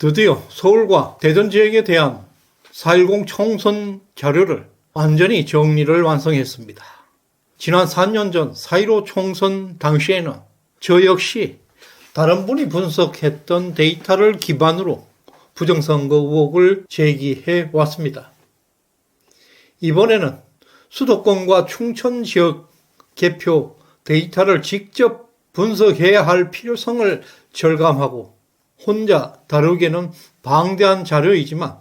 드디어 서울과 대전 지역에 대한 4.10 총선 자료를 완전히 정리를 완성했습니다. 지난 4년 전 4.15 총선 당시에는 저 역시 다른 분이 분석했던 데이터를 기반으로 부정선거 의혹을 제기해 왔습니다. 이번에는 수도권과 충청 지역 개표 데이터를 직접 분석해야 할 필요성을 절감하고 혼자 다루기에는 방대한 자료이지만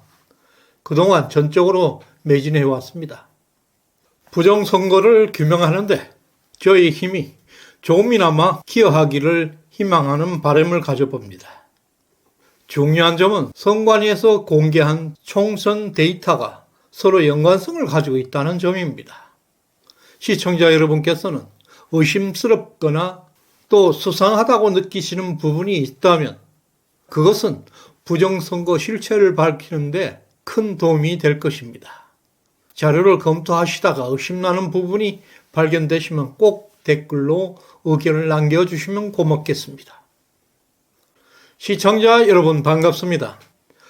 그동안 전적으로 매진해 왔습니다. 부정선거를 규명하는데 저희 힘이 조금이나마 기여하기를 희망하는 바람을 가져봅니다. 중요한 점은 선관위에서 공개한 총선 데이터가 서로 연관성을 가지고 있다는 점입니다. 시청자 여러분께서는 의심스럽거나 또 수상하다고 느끼시는 부분이 있다면 그것은 부정선거 실체를 밝히는데 큰 도움이 될 것입니다. 자료를 검토하시다가 의심나는 부분이 발견되시면 꼭 댓글로 의견을 남겨주시면 고맙겠습니다. 시청자 여러분 반갑습니다.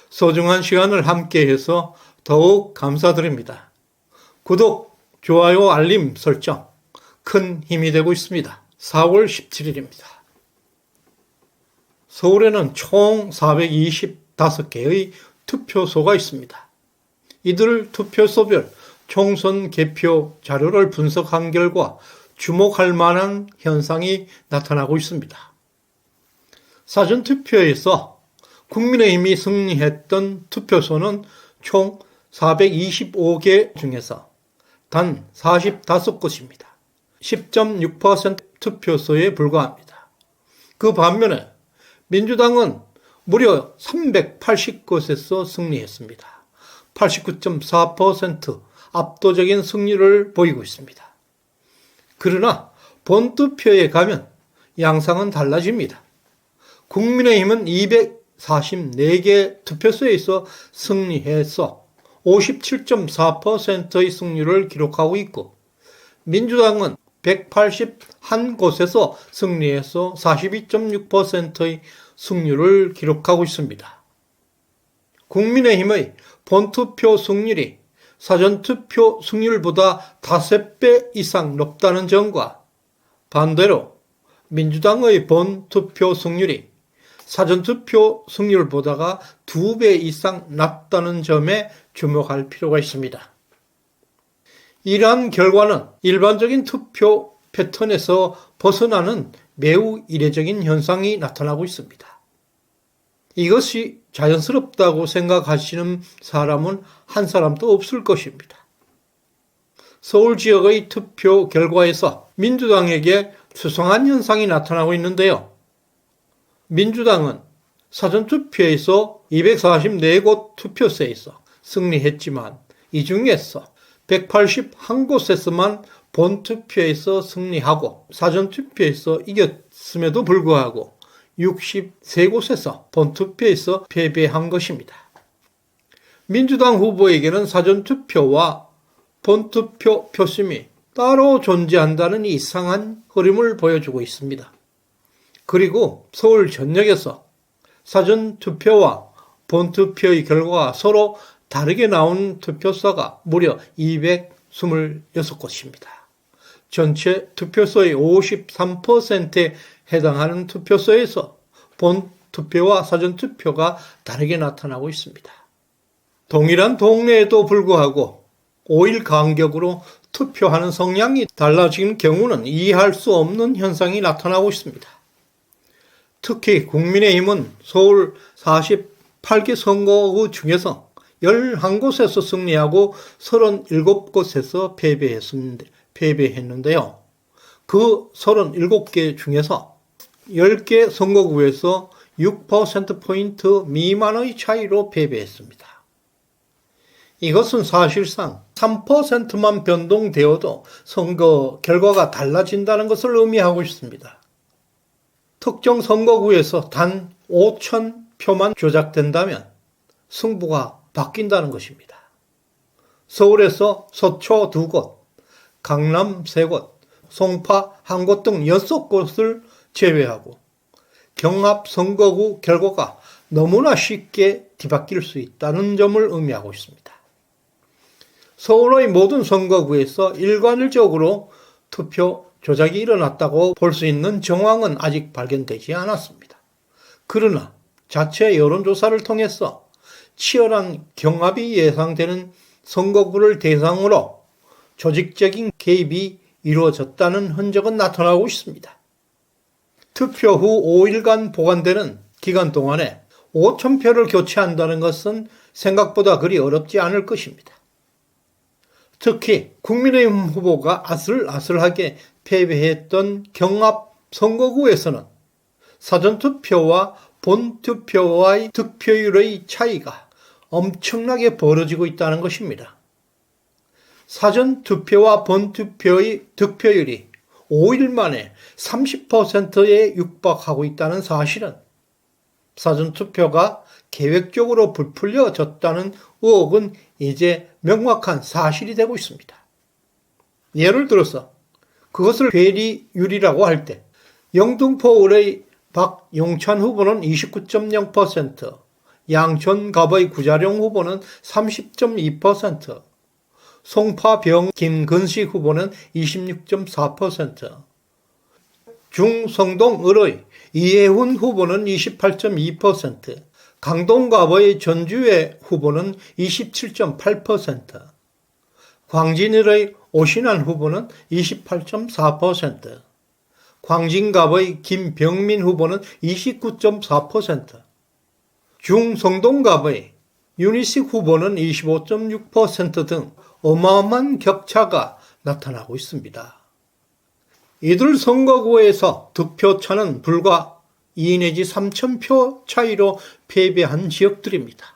소중한 시간을 함께해서 더욱 감사드립니다. 구독, 좋아요, 알림 설정 큰 힘이 되고 있습니다. 4월 17일입니다. 서울에는 총 425개의 투표소가 있습니다. 이들 투표소별 총선 개표 자료를 분석한 결과 주목할 만한 현상이 나타나고 있습니다. 사전투표에서 국민의힘이 승리했던 투표소는 총 425개 중에서 단 45곳입니다. 10.6% 투표소에 불과합니다. 그 반면에 민주당은 무려 380곳에서 승리했습니다. 89.4% 압도적인 승리를 보이고 있습니다. 그러나 본투표에 가면 양상은 달라집니다. 국민의힘은 244개 투표소에서 승리해서 57.4%의 승률을 기록하고 있고 민주당은 181곳에서 승리해서 42.6%의 승률을 기록하고 있습니다. 국민의힘의 본투표 승률이 사전투표 승률보다 5배 이상 높다는 점과 반대로 민주당의 본투표 승률이 사전투표 승률보다가 2배 이상 낮다는 점에 주목할 필요가 있습니다. 이러한 결과는 일반적인 투표 패턴에서 벗어나는 매우 이례적인 현상이 나타나고 있습니다. 이것이 자연스럽다고 생각하시는 사람은 한 사람도 없을 것입니다. 서울 지역의 투표 결과에서 민주당에게 수상한 현상이 나타나고 있는데요. 민주당은 사전투표에서 244곳 투표소에서 승리했지만 이 중에서 181곳에서만 본투표에서 승리하고 사전투표에서 이겼음에도 불구하고 63곳에서 본투표에서 패배한 것입니다. 민주당 후보에게는 사전투표와 본투표 표심이 따로 존재한다는 이상한 흐름을 보여주고 있습니다. 그리고 서울 전역에서 사전투표와 본투표의 결과가 서로 다르게 나온 투표소가 무려 226곳입니다. 전체 투표소의 53%에 해당하는 투표소에서 본 투표와 사전 투표가 다르게 나타나고 있습니다. 동일한 동네에도 불구하고 5일 간격으로 투표하는 성향이 달라진 경우는 이해할 수 없는 현상이 나타나고 있습니다. 특히 국민의힘은 서울 48개 선거구 중에서 11곳에서 승리하고 37곳에서 패배했는데, 패배했는데요. 그 37개 중에서 10개 선거구에서 6%포인트 미만의 차이로 패배했습니다. 이것은 사실상 3%만 변동되어도 선거 결과가 달라진다는 것을 의미하고 있습니다. 특정 선거구에서 단 5천 표만 조작된다면 승부가 바뀐다는 것입니다. 서울에서 서초 두 곳, 강남 세 곳, 송파 한 곳 등 여섯 곳을 제외하고 경합 선거구 결과가 너무나 쉽게 뒤바뀔 수 있다는 점을 의미하고 있습니다. 서울의 모든 선거구에서 일관적으로 투표 조작이 일어났다고 볼 수 있는 정황은 아직 발견되지 않았습니다. 그러나 자체 여론조사를 통해서 치열한 경합이 예상되는 선거구를 대상으로 조직적인 개입이 이루어졌다는 흔적은 나타나고 있습니다. 투표 후 5일간 보관되는 기간 동안에 5천표를 교체한다는 것은 생각보다 그리 어렵지 않을 것입니다. 특히 국민의힘 후보가 아슬아슬하게 패배했던 경합 선거구에서는 사전투표와 본투표와의 득표율의 차이가 엄청나게 벌어지고 있다는 것입니다. 사전 투표와 본투표의 득표율이 5일 만에 30%에 육박하고 있다는 사실은 사전 투표가 계획적으로 부풀려졌다는 의혹은 이제 명확한 사실이 되고 있습니다. 예를 들어서 그것을 괴리율이라고 할 때 영등포 을의 박용찬 후보는 29.0%, 양천갑의 구자룡 후보는 30.2%, 송파병 김근식 후보는 26.4%, 중성동 을의 이해훈 후보는 28.2%, 강동갑의 전주의 후보는 27.8%, 광진을의 오신환 후보는 28.4%, 광진갑의 김병민 후보는 29.4%, 중성동갑의 유니식 후보는 25.6%등 어마어마한 격차가 나타나고 있습니다. 이들 선거구에서 득표차는 불과 2 내지 3천 표 차이로 패배한 지역들입니다.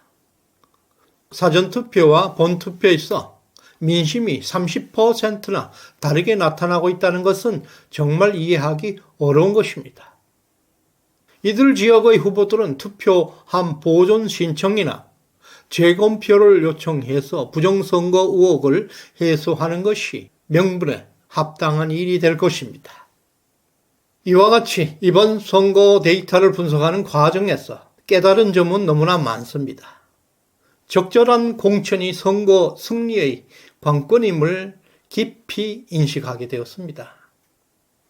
사전투표와 본투표에서 민심이 30%나 다르게 나타나고 있다는 것은 정말 이해하기 어려운 것입니다. 이들 지역의 후보들은 투표함 보존 신청이나 재검표를 요청해서 부정선거 의혹을 해소하는 것이 명분에 합당한 일이 될 것입니다. 이와 같이 이번 선거 데이터를 분석하는 과정에서 깨달은 점은 너무나 많습니다. 적절한 공천이 선거 승리의 관건임을 깊이 인식하게 되었습니다.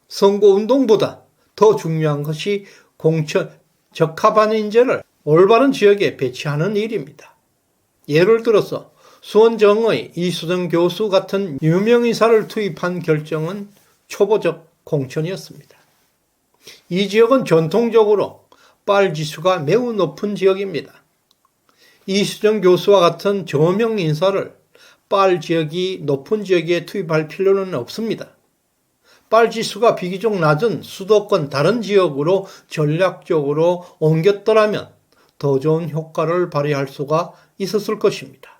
선거 운동보다 더 중요한 것이 공천 적합한 인재를 올바른 지역에 배치하는 일입니다. 예를 들어서 수원정의 이수정 교수 같은 유명인사를 투입한 결정은 초보적 공천이었습니다. 이 지역은 전통적으로 빨 지수가 매우 높은 지역입니다. 이수정 교수와 같은 저명 인사를 빨 지역이 높은 지역에 투입할 필요는 없습니다. 빨 지수가 비교적 낮은 수도권 다른 지역으로 전략적으로 옮겼더라면 더 좋은 효과를 발휘할 수가 있었을 것입니다.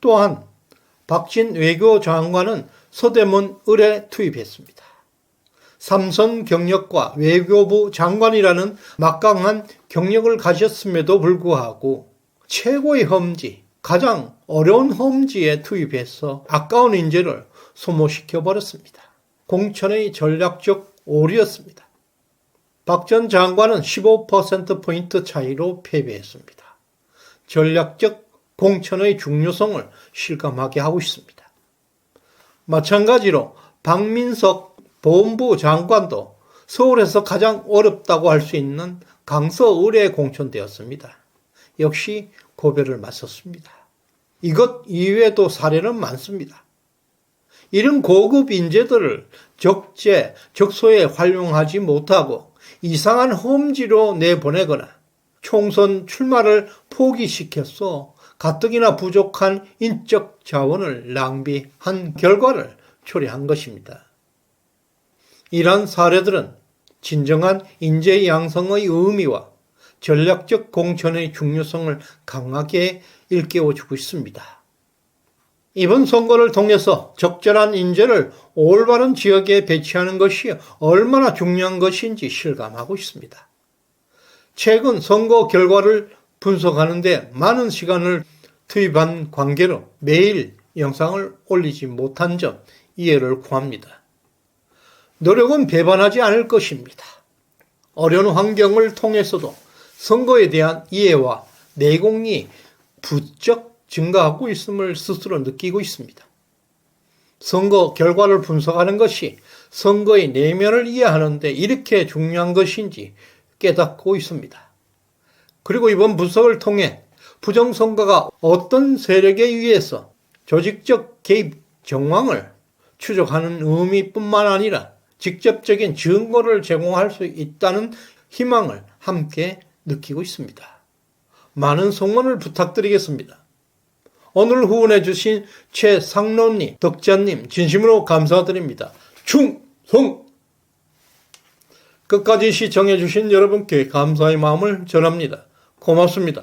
또한 박진 외교 장관은 서대문 을에 투입했습니다. 삼선 경력과 외교부 장관이라는 막강한 경력을 가졌음에도 불구하고 최고의 험지, 가장 어려운 험지에 투입해서 아까운 인재를 소모시켜 버렸습니다. 공천의 전략적 오류였습니다. 박 전 장관은 15%포인트 차이로 패배했습니다. 전략적 공천의 중요성을 실감하게 하고 있습니다. 마찬가지로 박민석 보훈부 장관도 서울에서 가장 어렵다고 할 수 있는 강서을에 공천되었습니다. 역시 고배를 맞섰습니다. 이것 이외에도 사례는 많습니다. 이런 고급 인재들을 적재, 적소에 활용하지 못하고 이상한 험지로 내보내거나 총선 출마를 포기시켜서 가뜩이나 부족한 인적 자원을 낭비한 결과를 초래한 것입니다. 이러한 사례들은 진정한 인재 양성의 의미와 전략적 공천의 중요성을 강하게 일깨워주고 있습니다. 이번 선거를 통해서 적절한 인재를 올바른 지역에 배치하는 것이 얼마나 중요한 것인지 실감하고 있습니다. 최근 선거 결과를 분석하는데 많은 시간을 투입한 관계로 매일 영상을 올리지 못한 점 이해를 구합니다. 노력은 배반하지 않을 것입니다. 어려운 환경을 통해서도 선거에 대한 이해와 내공이 부쩍 증가하고 있음을 스스로 느끼고 있습니다. 선거 결과를 분석하는 것이 선거의 내면을 이해하는데 이렇게 중요한 것인지 깨닫고 있습니다. 그리고 이번 분석을 통해 부정선거가 어떤 세력에 의해서 조직적 개입 정황을 추적하는 의미뿐만 아니라 직접적인 증거를 제공할 수 있다는 희망을 함께 느끼고 있습니다. 많은 성원을 부탁드리겠습니다. 오늘 후원해 주신 최상로님, 덕자님, 진심으로 감사드립니다. 충성! 끝까지 시청해 주신 여러분께 감사의 마음을 전합니다. 고맙습니다.